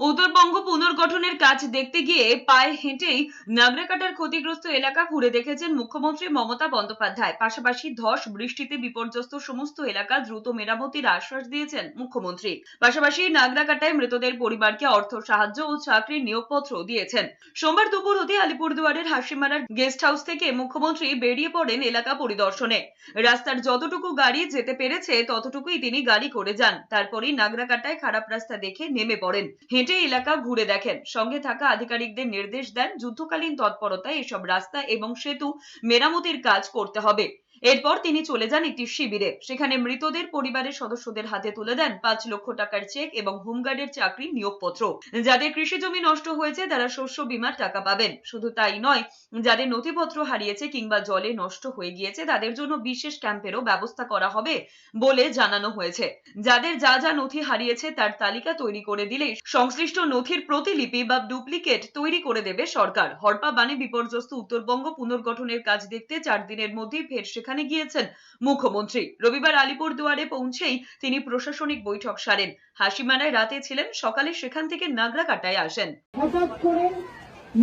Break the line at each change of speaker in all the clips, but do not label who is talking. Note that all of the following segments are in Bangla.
উত্তরবঙ্গ পুনর্গঠনের কাজ দেখতে গিয়ে পায়ে হেঁটেই নাগরাকাটার ক্ষতিগ্রস্ত এলাকা ঘুরে দেখেছেন মুখ্যমন্ত্রী মমতা বন্দ্যোপাধ্যায়। পাশাপাশি ধস, বৃষ্টিতে বিপর্যস্ত সমস্ত এলাকা দ্রুত মেরামতির আশ্বাস দিয়েছেন মুখ্যমন্ত্রী। পাশাপাশি নাগরাকাটায় মৃতদের পরিবারকে অর্থ সাহায্য ও চাকরির নিয়োগপত্র দিয়েছেন। সোমবার দুপুর হতে আলিপুরদুয়ারের হাসিমারার গেস্ট হাউস থেকে মুখ্যমন্ত্রী বেরিয়ে পড়েন এলাকা পরিদর্শনে। রাস্তার যতটুকু গাড়ি যেতে পেরেছে, ততটুকুই তিনি গাড়ি করে যান। তারপরেই নাগরাকাটায় খারাপ রাস্তা দেখে নেমে পড়েন। হেঁটে এলাকা ঘুরে দেখেন, সঙ্গে থাকা আধিকারিকদের নির্দেশ দেন যুদ্ধকালীন তৎপরতায় এসব রাস্তা এবং সেতু মেরামতির কাজ করতে হবে। এরপর তিনি চলে যান একটি শিবিরে। সেখানে মৃতদের পরিবারের সদস্যদের হাতে তুলে দেন পাঁচ লক্ষ টাকার চেক এবং হোমগার্ডের চাকরির নিয়োগপত্র। যাদের কৃষি জমি নষ্ট হয়েছে, তারা শস্য বীমার টাকা পাবেন। শুধু তাই নয়, যাদের নথিপত্র হারিয়েছে কিংবা জলে নষ্ট হয়ে গিয়েছে, তাদের জন্য বিশেষ ক্যাম্পেরও ব্যবস্থা করা হবে বলে জানানো হয়েছে। যাদের যা যা নথি হারিয়েছে, তার তালিকা তৈরি করে দিলেই সংশ্লিষ্ট নথির প্রতিলিপি বা ডুপ্লিকেট তৈরি করে দেবে সরকার। হরপা বানে বিপর্যস্ত উত্তরবঙ্গ পুনর্গঠনের কাজ দেখতে চার দিনের মধ্যেই ফের সেখানে গিয়েছেন। মুখ্যমন্ত্রী রবিবার আলিপুর দুয়ারে পৌঁছেই তিনি প্রশাসনিক বৈঠক সারেন। হাসিমানায় রাতে ছিলেন, সকালে সেখান থেকে নাগরাকাটায় আসেন।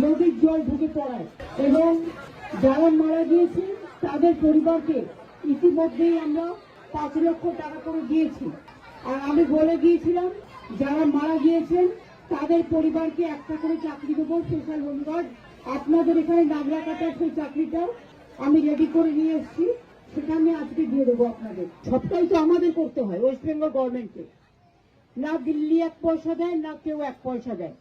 নদীর জল ঢুকে পড়ায় এবং যারা মারা গিয়েছে, তাদের পরিবারকে ইতিমধ্যেই আমরা পাঁচ লক্ষ টাকা করে দিয়েছি। আর আমি বলে গিয়েছিলাম যারা মারা গিয়েছেন, তাদের পরিবারকে একটা করে চাকরি দেবো আপনাদের এখানে নাগরা কাটার সেই চাকরিটা আমি রেডি করে নিয়ে এসেছি সেটা আমি আজকে দিয়ে দেবো আপনাদের। সবটাই তো আমাদের করতে হয় ওয়েস্ট বেঙ্গল গভর্নমেন্টকে না দিল্লি এক পয়সা দেয়, না কেউ এক পয়সা দেয়।